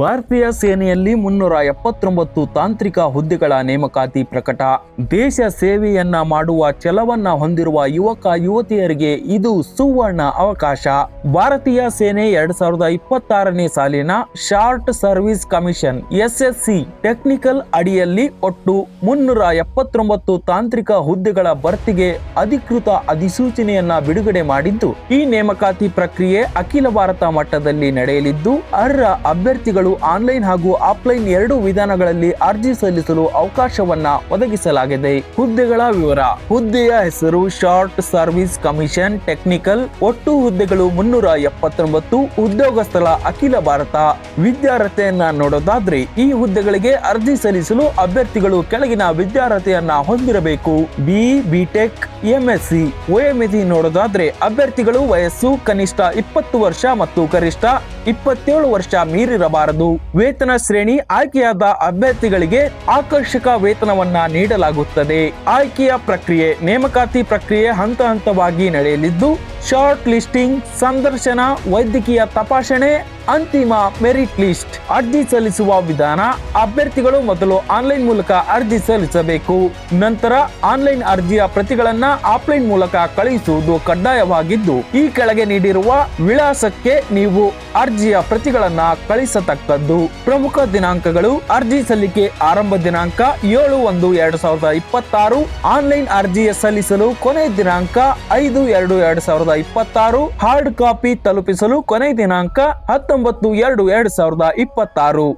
ಭಾರತೀಯ ಸೇನೆಯಲ್ಲಿ ಮುನ್ನೂರ ಎಪ್ಪತ್ತೊಂಬತ್ತು ತಾಂತ್ರಿಕ ಹುದ್ದೆಗಳ ನೇಮಕಾತಿ ಪ್ರಕಟ. ದೇಶ ಸೇವೆಯನ್ನ ಮಾಡುವ ಛಲವನ್ನ ಹೊಂದಿರುವ ಯುವಕ, ಯುವತಿಯರಿಗೆ ಇದು ಸುವರ್ಣ ಅವಕಾಶ. ಭಾರತೀಯ ಸೇನೆ ಎರಡ್ ಸಾವಿರದ ಇಪ್ಪತ್ತಾರನೇ ಸಾಲಿನ short service commission, SSC technical ಅಡಿಯಲ್ಲಿ ಒಟ್ಟು ಮುನ್ನೂರ ಎಪ್ಪತ್ತೊಂಬತ್ತು ತಾಂತ್ರಿಕ ಹುದ್ದೆಗಳ ಭರ್ತಿಗೆ ಅಧಿಕೃತ ಅಧಿಸೂಚನೆಯನ್ನ ಬಿಡುಗಡೆ ಮಾಡಿದ್ದು, ಈ ನೇಮಕಾತಿ ಪ್ರಕ್ರಿಯೆ ಅಖಿಲ ಭಾರತ ಮಟ್ಟದಲ್ಲಿ ನಡೆಯಲಿದ್ದು, ಅರ್ಹ ಅಭ್ಯರ್ಥಿಗಳು ಆನ್ಲೈನ್ ಹಾಗೂ ಆಫ್ಲೈನ್ ಎರಡು ವಿಧಾನಗಳಲ್ಲಿ ಅರ್ಜಿ ಸಲ್ಲಿಸಲು ಅವಕಾಶವನ್ನ ಒದಗಿಸಲಾಗಿದೆ. ಹುದ್ದೆಗಳ ವಿವರ. ಹುದ್ದೆಯ ಹೆಸರು ಶಾರ್ಟ್ ಸರ್ವಿಸ್ ಕಮಿಷನ್ ಟೆಕ್ನಿಕಲ್. ಒಟ್ಟು ಹುದ್ದೆಗಳು ಮುನ್ನೂರ ಎಪ್ಪತ್ತೊಂಬತ್ತು. ಉದ್ಯೋಗ ಸ್ಥಳ ಅಖಿಲ ಭಾರತ. ವಿದ್ಯಾರ್ಹತೆಯನ್ನ ನೋಡೋದಾದ್ರೆ ಈ ಹುದ್ದೆಗಳಿಗೆ ಅರ್ಜಿ ಸಲ್ಲಿಸಲು ಅಭ್ಯರ್ಥಿಗಳು ಕೆಳಗಿನ ವಿದ್ಯಾರ್ಹತೆಯನ್ನ ಹೊಂದಿರಬೇಕು. ಬಿ, ಬಿಟೆಕ್, ಎಂಎಸ್ಸಿ ಒಎಂಎಸ್ಸಿ ನೋಡೋದಾದ್ರೆ ಅಭ್ಯರ್ಥಿಗಳು ವಯಸ್ಸು, ಕನಿಷ್ಠ ಇಪ್ಪತ್ತು ವರ್ಷ ಮತ್ತು ಗರಿಷ್ಠ ಇಪ್ಪತ್ತೇಳು ವರ್ಷ ಮೀರಿರಬಾರದು. ವೇತನ ಶ್ರೇಣಿ ಆಯ್ಕೆಯಾದ ಅಭ್ಯರ್ಥಿಗಳಿಗೆ ಆಕರ್ಷಕ ವೇತನವನ್ನ ನೀಡಲಾಗುತ್ತದೆ. ಆಯ್ಕೆಯ ಪ್ರಕ್ರಿಯೆ ನೇಮಕಾತಿ ಪ್ರಕ್ರಿಯೆ ಹಂತ ಹಂತವಾಗಿ ನಡೆಯಲಿದ್ದು ಶಾರ್ಟ್ ಲಿಸ್ಟಿಂಗ್, ಸಂದರ್ಶನ, ವೈದ್ಯಕೀಯ ತಪಾಸಣೆ, ಅಂತಿಮ ಮೆರಿಟ್ ಲಿಸ್ಟ್. ಅರ್ಜಿ ಸಲ್ಲಿಸುವ ವಿಧಾನ, ಅಭ್ಯರ್ಥಿಗಳು ಮೊದಲು ಆನ್ಲೈನ್ ಮೂಲಕ ಅರ್ಜಿ ಸಲ್ಲಿಸಬೇಕು. ನಂತರ ಆನ್ಲೈನ್ ಅರ್ಜಿಯ ಪ್ರತಿಗಳನ್ನ ಆಫ್ಲೈನ್ ಮೂಲಕ ಕಳುಹಿಸುವುದು ಕಡ್ಡಾಯವಾಗಿದ್ದು, ಈ ಕೆಳಗೆ ನೀಡಿರುವ ವಿಳಾಸಕ್ಕೆ ನೀವು ಅರ್ಜಿಯ ಪ್ರತಿಗಳನ್ನ ಕಳಿಸತಕ್ಕದ್ದು. ಪ್ರಮುಖ ದಿನಾಂಕಗಳು, ಅರ್ಜಿ ಸಲ್ಲಿಕೆ ಆರಂಭ ದಿನಾಂಕ ಏಳು ಒಂದು ಎರಡು ಸಾವಿರದ ಇಪ್ಪತ್ತಾರು, ಆನ್ಲೈನ್ ಅರ್ಜಿ ಸಲ್ಲಿಸಲು ಕೊನೆ ದಿನಾಂಕ ಐದು ಎರಡು ಎರಡು ಸಾವಿರದ ಇಪ್ಪತ್ತಾರು ಹಾರ್ಡ್ ಕಾಪಿ ತಲುಪಿಸಲು ಕೊನೆ ದಿನಾಂಕ ಹತ್ತೊಂಬತ್ತು ಎರಡು ಎರಡು ಸಾವಿರದ ಇಪ್ಪತ್ತಾರು.